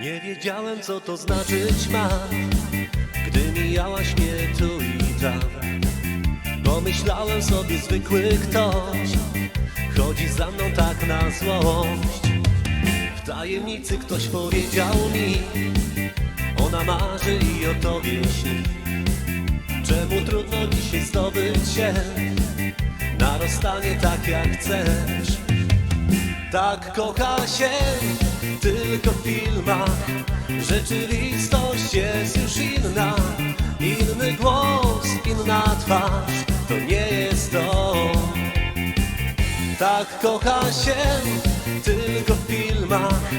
Nie wiedziałem, co to znaczyć ma, gdy mijałaś mnie tu i tam. Pomyślałem sobie, zwykły ktoś chodzi za mną tak na złość. W tajemnicy ktoś powiedział mi, ona marzy i o tobie śni. Czemu trudno dzisiaj zdobyć się na rozstanie tak jak chcesz? Tak kocha się tylko w filmach. Rzeczywistość jest już inna. Inny głos, inna twarz. To nie jest to. Tak kocha się tylko w filmach.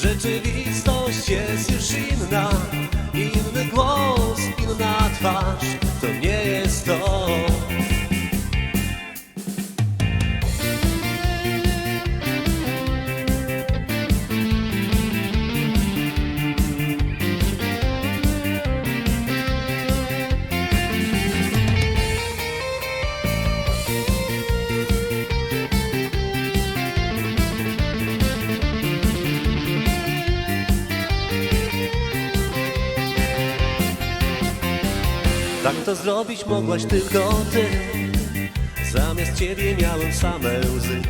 Rzeczywistość jest już inna. Inny głos, inna twarz. To nie jest to Tak to zrobić mogłaś tylko ty. Zamiast ciebie miałem same łzy.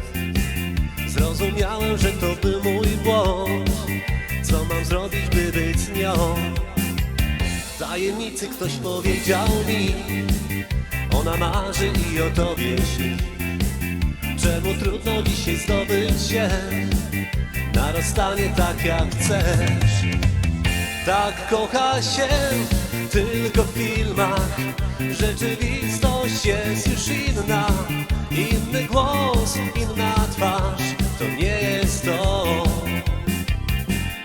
Zrozumiałem, że to był mój błąd. Co mam zrobić, by być nią? Tajemnicy ktoś powiedział mi Ona marzy i o tobie śni. Czemu trudno dzisiaj zdobyć się Na rozstanie tak jak chcesz? Tak kocha się tylko filmach Rzeczywistość jest już inna. Inny głos, inna twarz. To nie jest to.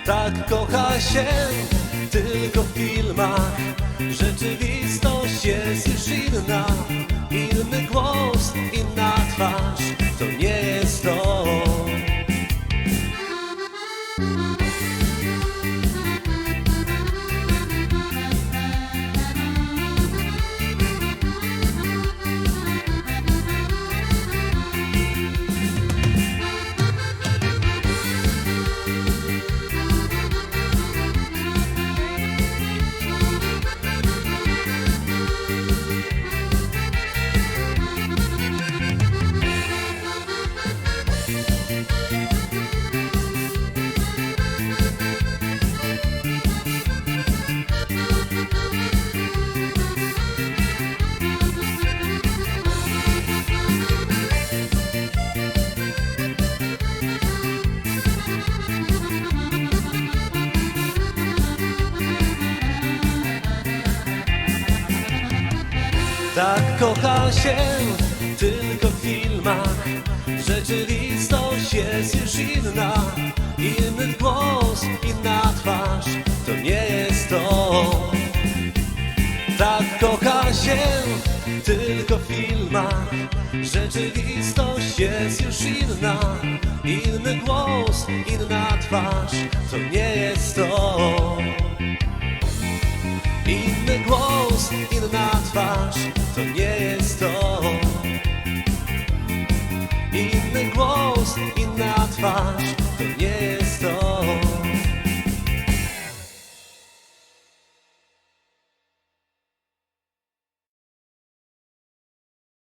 Tak kocha się tylko w filmach Tak kocha się tylko w filmach. Rzeczywistość jest już inna. Inny głos, inna twarz. To nie jest to. Tak kocha się tylko w filmach. Rzeczywistość jest już inna. Inny głos, inna twarz. To nie jest to twarz, to nie jest to.